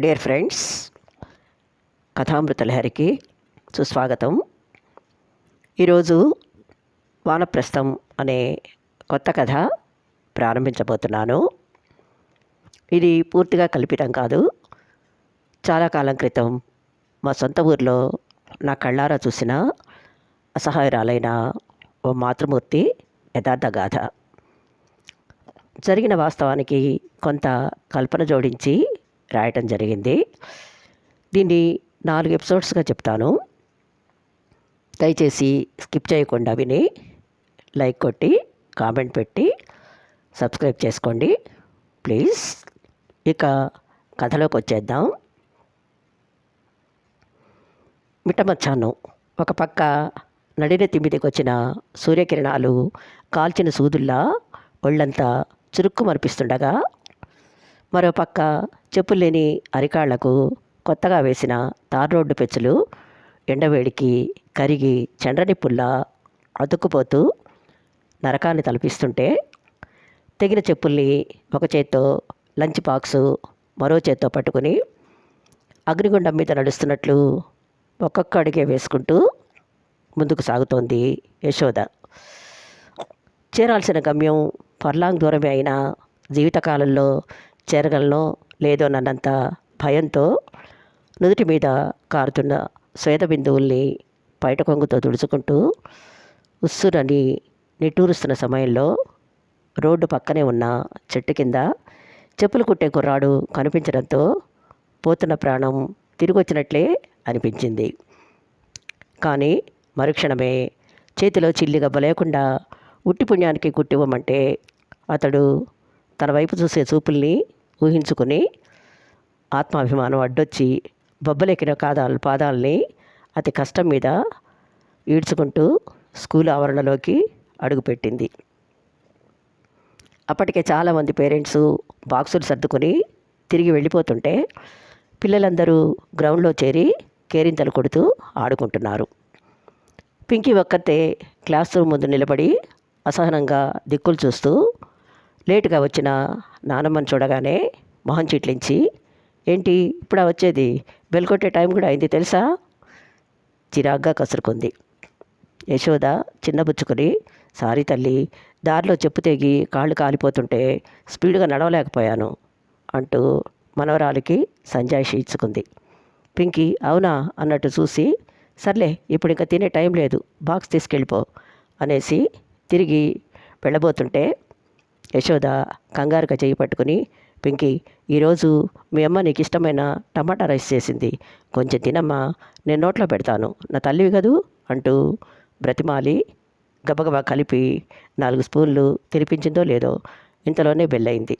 Dear friends కథామృత లహరికి సుస్వాగతం. ఈరోజు వానప్రస్థం అనే కొత్త కథ ప్రారంభించబోతున్నాను. ఇది పూర్తిగా కల్పితం కాదు. చాలా కాలం క్రితం మా సొంత ఊర్లో నా కళ్ళారా చూసిన అసహాయురాలైన ఓ మాతృమూర్తి యథార్థ గాథ. జరిగిన వాస్తవానికి కొంత కల్పన జోడించి రాయటం జరిగింది. దీన్ని నాలుగు ఎపిసోడ్స్గా చెప్తాను. దయచేసి స్కిప్ చేయకుండా విని లైక్ కొట్టి కామెంట్ పెట్టి సబ్స్క్రైబ్ చేసుకోండి. ప్లీజ్. ఇక కథలోకి వచ్చేద్దాం. మిట్టమచ్చాను ఒక పక్క నడిన తిమ్మిదికి వచ్చిన సూర్యకిరణాలు కాల్చిన సూదుల్లా ఒళ్ళంతా చురుక్కు మరిపిస్తుండగా మరోపక్క చెప్పులు లేని అరికాళ్ళకు కొత్తగా వేసిన తార్ రోడ్డు పెచ్చులు ఎండవేడికి కరిగి చండ్రనిప్పుల్లా అతుక్కుపోతూ నరకాన్ని తలపిస్తుంటే తెగిన చెప్పుల్ని ఒక చేత్తో లంచ్ బాక్సు మరో చేత్తో పట్టుకుని అగ్నిగుండం మీద నడుస్తున్నట్లు ఒక్కొక్క అడిగే వేసుకుంటూ ముందుకు సాగుతోంది యశోద. చేరాల్సిన గమ్యం పర్లాంగ్ దూరమే అయినా జీవితకాలంలో చేరగలనో లేదో నన్నంత భయంతో నుదుటి మీద కారుతున్న శ్వేత బిందువుల్ని బయట కొంగుతో తుడుచుకుంటూ ఉస్సురని నిట్టూరుస్తున్న సమయంలో రోడ్డు పక్కనే ఉన్న చెట్టు కింద చెప్పులు కుట్టే కుర్రాడు కనిపించడంతో పోతున్న ప్రాణం తిరిగొచ్చినట్లే అనిపించింది. కానీ మరుక్షణమే చేతిలో చిల్లిగబ్బ లేకుండా ఉట్టి పుణ్యానికి కుట్టివ్వమంటే అతడు తన వైపు చూసే చూపుల్ని ఊహించుకుని ఆత్మాభిమానం అడ్డొచ్చి బొబ్బలెక్కిన కాదాల పాదాలని అతి కష్టం మీద ఈడ్చుకుంటూ స్కూల్ ఆవరణలోకి అడుగుపెట్టింది. అప్పటికే చాలామంది పేరెంట్స్ బాక్సులు సర్దుకొని తిరిగి వెళ్ళిపోతుంటే పిల్లలందరూ గ్రౌండ్లో చేరి కేరింతలు కొడుతూ ఆడుకుంటున్నారు. పింకీ ఒక్కతే క్లాస్ రూమ్ ముందు నిలబడి అసహనంగా దిక్కులు చూస్తూ లేటుగా వచ్చిన నానమ్మని చూడగానే మొహం చిట్లించి ఏంటి ఇప్పుడా వచ్చేది? బెల్ కొట్టే టైం కూడా అయింది తెలుసా? చిరాగ్గా కసురుకుంది. యశోద చిన్నబుచ్చుకొని సారీ తల్లి దారిలో చెప్పు తెగి కాళ్ళు కాలిపోతుంటే స్పీడ్గా నడవలేకపోయాను అంటూ మనవరాలికి సంజాయిషి ఇచ్చుకుంది. పింకీ అవునా? అన్నట్టు చూసి సర్లే ఇప్పుడు ఇంకా తినే టైం లేదు బాక్స్ తీసుకెళ్ళిపో అనేసి తిరిగి వెళ్ళబోతుంటే యశోద కంగారుగా చేయి పట్టుకుని పింకీ ఈరోజు మీ అమ్మ నీకు ఇష్టమైన టమాటా రైస్ చేసింది. కొంచెం తినమ్మా నేను నోట్లో పెడతాను. నా తల్లివి కదూ? అంటూ బ్రతిమాలి గబగబా కలిపి నాలుగు స్పూన్లు తినిపించిందో లేదో ఇంతలోనే బెల్లయింది.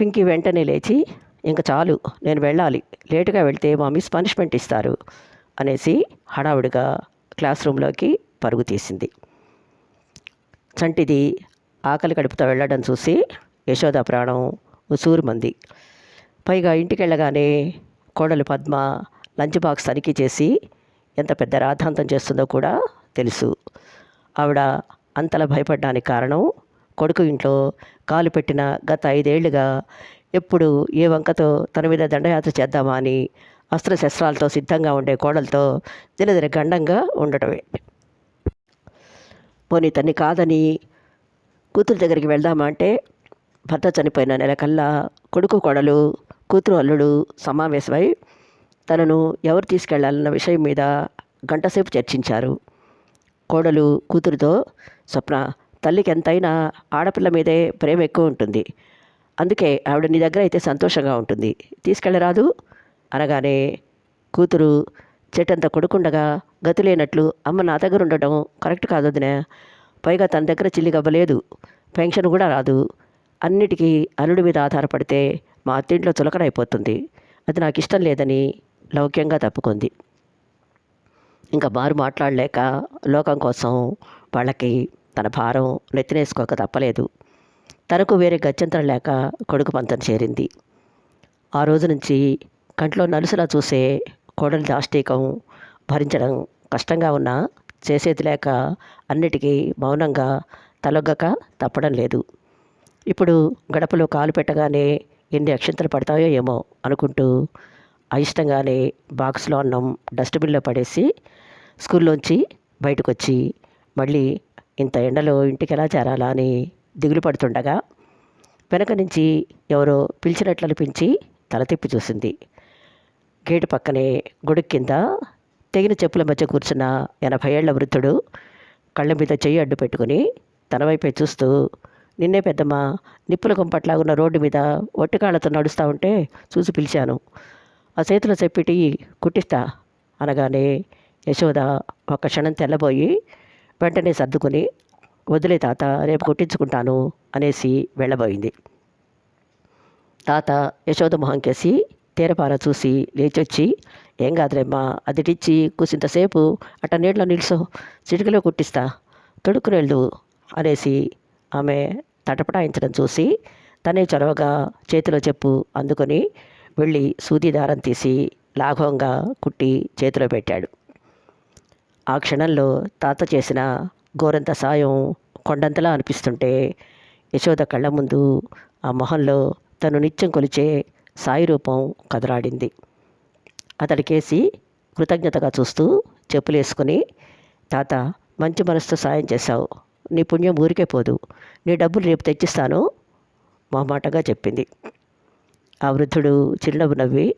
పింకీ వెంటనే లేచి ఇంక చాలు నేను వెళ్ళాలి. లేటుగా వెళ్తే మా మిస్ పనిష్మెంట్ ఇస్తారు అనేసి హడావుడిగా క్లాస్ రూమ్లోకి పరుగు తీసింది. చంటిది ఆకలి కడుపుతో వెళ్ళడం చూసి యశోద ప్రాణం ఉసూరుమంది. పైగా ఇంటికి వెళ్ళగానే కోడలు పద్మ లంచ్ బాక్స్ తనిఖీ చేసి ఎంత పెద్ద రాద్ధాంతం చేస్తుందో కూడా తెలుసు. ఆవిడ అంతలా భయపడడానికి కారణం కొడుకు ఇంట్లో కాలు పెట్టిన గత ఐదేళ్ళుగా ఎప్పుడు ఏ వంకతో తన మీద దండయాత్ర చేద్దామా అని అస్త్రశస్త్రాలతో సిద్ధంగా ఉండే కోడలతో దినదిన గండంగా ఉండటమే. పోనీ తన్ని కాదని కూతురు దగ్గరికి వెళ్దామా అంటే భర్త చనిపోయిన నెల కల్లా కొడుకు కోడలు కూతురు అల్లుడు సమావేశమై తనను ఎవరు తీసుకెళ్ళాలన్న విషయం మీద గంటసేపు చర్చించారు. కోడలు కూతురుతో స్వప్న తల్లికి ఎంతైనా ఆడపిల్ల మీదే ప్రేమ ఎక్కువ ఉంటుంది. అందుకే ఆవిడ నీ దగ్గర అయితే సంతోషంగా ఉంటుంది. తీసుకెళ్ళరాదు అనగానే కూతురు చెట్టంత కొడుకుండగా గతిలేనట్లు అమ్మ నా దగ్గర ఉండటం కరెక్ట్ కాదు వదినా పైగా తన దగ్గర చిల్లి గవ్వలేదు. పెన్షన్ కూడా రాదు. అన్నిటికీ అల్లుడి మీద ఆధారపడితే మా అత్తింట్లో చులకనైపోతుంది అది నాకు ఇష్టం లేదని లౌక్యంగా తప్పుకుంది. ఇంకా మారు మాట్లాడలేక లోకం కోసం వాళ్ళకి తన భారం నెత్తినేసుకోక తప్పలేదు. తనకు వేరే గత్యంతరం లేక కొడుకు పంతం చేరింది. ఆ రోజు నుంచి కంట్లో నలుసులా చూసే కోడలి దాష్టీకం భరించడం కష్టంగా ఉన్నా చేసేది లేక అన్నిటికీ మౌనంగా తలొగ్గక తప్పడం లేదు. ఇప్పుడు గడపలో కాలు పెట్టగానే ఎన్ని అక్షంతలు పడతాయో ఏమో అనుకుంటూ అయిష్టంగానే బాక్స్లో అన్నం డస్ట్బిన్లో పడేసి స్కూల్లోంచి బయటకు వచ్చి మళ్ళీ ఇంత ఎండలో ఇంటికి ఎలా చేరాలా అని దిగులు పడుతుండగా వెనక నుంచి ఎవరో పిలిచినట్లు అనిపించి తల తిప్పి చూసింది. గేటు పక్కనే గుడి కింద తెగిన చెప్పుల మధ్య కూర్చున్న ఎనభై ఏళ్ళ వృద్ధుడు కళ్ళ మీద చెయ్యి అడ్డు పెట్టుకుని తన వైపే చూస్తూ నిన్నే పెద్దమ్మ నిప్పుల గుంపట్లాగున్న రోడ్డు మీద ఒట్టికాళ్ళతో నడుస్తూ ఉంటే చూసి పిలిచాను. ఆ చేతిలో చెప్పిటి కుట్టిస్తా అనగానే యశోద ఒక క్షణం తెల్లబోయి వెంటనే సర్దుకుని వదిలే తాత రేపు కుట్టించుకుంటాను అనేసి వెళ్ళబోయింది. తాత యశోద మొహం కేసి తీరపార చూసి లేచొచ్చి ఏం కాదులేమ్మా అదిటిచ్చి కూసింతసేపు అట్ట నీళ్ళలో నిలుసో చిటికలో కుట్టిస్తా. తొడుక్కునెళ్ళు అనేసి ఆమె తటపటాయించడం చూసి తనే చొరవగా చేతిలో చెప్పు అందుకొని వెళ్ళి సూది దారం తీసి లాఘవంగా కుట్టి చేతిలో పెట్టాడు. ఆ క్షణంలో తాత చేసిన గోరంత సాయం కొండంతలా అనిపిస్తుంటే యశోద కళ్ళ ముందు ఆ మొహంలో తను నిత్యం కొలిచే సాయి రూపం కదలాడింది. అతడికేసి కృతజ్ఞతగా చూస్తూ చెప్పులేసుకుని తాత మంచి మనసుతో సాయం చేశావు. నీ పుణ్యం ఊరికే పోదు. నీ డబ్బులు రేపు తెచ్చిస్తాను మొహమాటగా చెప్పింది. ఆ వృద్ధుడు చిరునవ్వు నవ్వి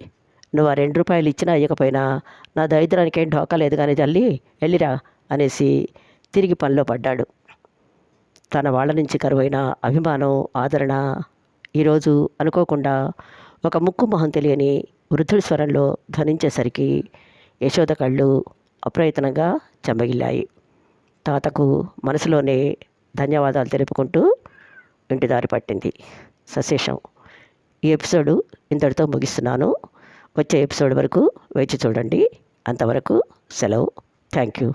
నువ్వు ఆ రెండు రూపాయలు ఇచ్చినా ఇవ్వకపోయినా నా దరిద్రానికి ఏం ఢోకా లేదు కానీ తల్లి వెళ్ళిరా అనేసి తిరిగి పనిలో పడ్డాడు. తన వాళ్ళ నుంచి కరువైన అభిమానం ఆదరణ ఈరోజు అనుకోకుండా ఒక ముక్కు మొహం తెలియని వృద్ధుడి స్వరంలో ధ్వనించేసరికి యశోద కళ్ళు అప్రయత్నంగా చెంబగిల్లాయి తాతకు మనసులోనే ధన్యవాదాలు తెలుపుకుంటూ ఇంటి దారి పట్టింది. సశేషం ఈ ఎపిసోడు ఇంతటితో ముగిస్తున్నాను. వచ్చే ఎపిసోడ్ వరకు వేచి చూడండి. అంతవరకు సెలవు. Thank you.